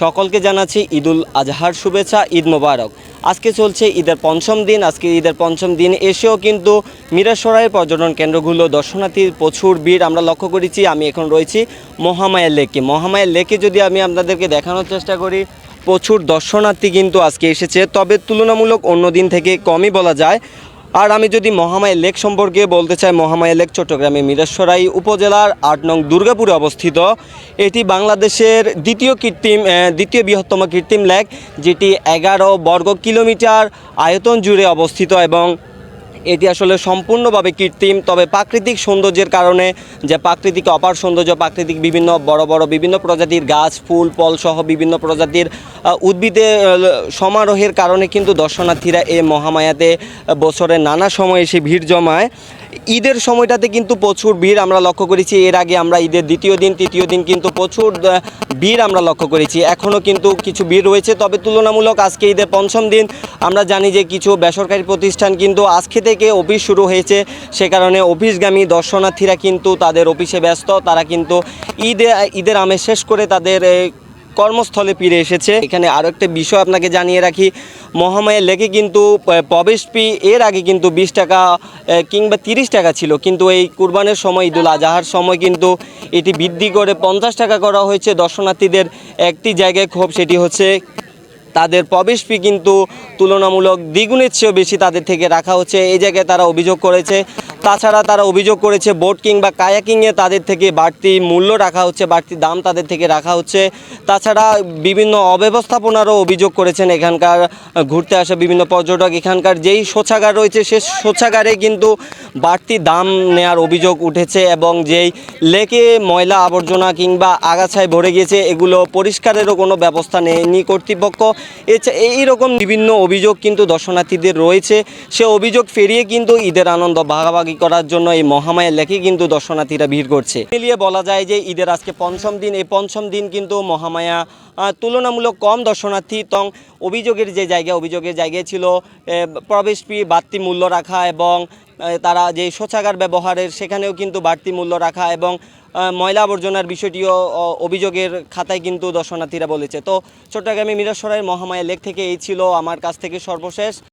সকলকে জানাচ্ছি ঈদুল আজহার শুভেচ্ছা, ঈদ মোবারক। আজকে চলছে ঈদের পঞ্চম দিন, আজকে ঈদের পঞ্চম দিন এসেও কিন্তু মিরাসরাইয়ের পর্যটন কেন্দ্রগুলো দর্শনার্থীর প্রচুর ভিড়। আমরা লক্ষ্য করেছি, আমি এখন রয়েছি মহামায়া লেকে। মহামায়া লেকে যদি আমি আপনাদেরকে দেখানোর চেষ্টা করি, প্রচুর দর্শনার্থী কিন্তু আজকে এসেছে। তবে তুলনামূলক অন্য দিন থেকে কমই বলা যায়। আর আমি যদি মহামায়া লেক সম্পর্কে বলতে চাই, মহামায়া লেক চট্টগ্রামে মিরেশ্বরাই উপজেলার আট নং দুর্গাপুরে অবস্থিত। এটি বাংলাদেশের দ্বিতীয় কৃত্রিম দ্বিতীয় বৃহত্তম কৃত্রিম লেক, যেটি এগারো বর্গ কিলোমিটার আয়তন জুড়ে অবস্থিত এবং এটি আসলে সম্পূর্ণভাবে কৃত্রিম তবে প্রাকৃতিক সৌন্দর্যের কারণে যে প্রাকৃতিক অপার সৌন্দর্য প্রাকৃতিক বিভিন্ন বড় বড় বিভিন্ন প্রজাতির গাছ ফুল ফল সহ বিভিন্ন প্রজাতির আহ, উদ্ভিদের সমারোহের কারণে কিন্তু দর্শনার্থীরা এই মহামায়াতে বছরের নানা সময় এসে ভিড় জমায়। ঈদের সময়টাতে কিন্তু প্রচুর ভিড় আমরা লক্ষ্য করেছি। এর আগে আমরা ঈদের দ্বিতীয় দিন তৃতীয় দিন কিন্তু প্রচুর ভিড় আমরা লক্ষ্য করেছি। এখনও কিন্তু কিছু ভিড় রয়েছে। তবে তুলনামূলক আজকে ঈদের পঞ্চম দিন আমরা জানি যে কিছু বেসরকারি প্রতিষ্ঠান কিন্তু আজকে থেকে অফিস শুরু হয়েছে। সে কারণে অফিসগামী দর্শনার্থীরা কিন্তু তাদের অফিসে ব্যস্ত। তারা কিন্তু ঈদে, ঈদের আমেজ শেষ করে তাদের কর্মস্থলে ফিরে এসেছে। এখানে আরও একটা বিষয় আপনাকে জানিয়ে রাখি। মহামায়ের লেকে কিন্তু প্রবেশ ফি এর আগে কিন্তু বিশ টাকা কিংবা তিরিশ টাকা ছিল। কিন্তু এই কুরবানের সময়, ঈদুল আজহার সময় কিন্তু এটি বৃদ্ধি করে পঞ্চাশ টাকা করা হয়েছে। দর্শনার্থীদের একটি জায়গায় ক্ষোভ, সেটি হচ্ছে তাদের প্রবেশ ফি কিন্তু তুলনামূলক দ্বিগুণের চেয়েও বেশি তাদের থেকে রাখা হচ্ছে। এই জায়গায় তারা অভিযোগ করেছে তাছাড়া তারা অভিযোগ করেছে বোট কিংবা কায়াকিংয়ে তাদের থেকে বাড়তি মূল্য রাখা হচ্ছে, বাড়তি দাম তাদের থেকে রাখা হচ্ছে। তাছাড়া বিভিন্ন অব্যবস্থাপনারও অভিযোগ করেছেন এখানকার, ঘুরতে আসা বিভিন্ন পর্যটক এখানকার। যেই শৌচাগার রয়েছে, সে শৌচাগারে কিন্তু বাড়তি দাম নেয়ার অভিযোগ উঠেছে এবং যেই লেকে ময়লা আবর্জনা কিংবা আগাছায় ভরে গিয়েছে, এগুলো পরিষ্কারেরও কোনো ব্যবস্থা নেয়নি কর্তৃপক্ষ। এছা- এইরকম বিভিন্ন অভিযোগ কিন্তু দর্শনার্থীদের রয়েছে। সে অভিযোগ ফেরিয়ে কিন্তু ঈদের আনন্দ ভাগাভাগি করার জন্য এই মহামায়ের লেকে কিন্তু দর্শনার্থীরা ভিড় করছে। মিলিয়ে বলা যায় যে ঈদের আজকে পঞ্চম দিন, এই পঞ্চম দিন কিন্তু মহামায়া তুলনামূলক কম দর্শনার্থী তং অভিযোগের যে জায়গা, অভিযোগের জায়গায় ছিল প্রবেশ ফি, বাড়তি মূল্য রাখা এবং তারা যে শৌচাগার ব্যবহারের সেখানেও কিন্তু বাড়তি মূল্য রাখা এবং ময়লা আবর্জনার বিষয়টিও অভিযোগের খাতায় কিন্তু দর্শনার্থীরা বলেছে। তো চট্টগ্রামে মিরাসরাইয়ের মহামায়া লেক থেকে এই ছিল আমার কাছ থেকে সর্বশেষ।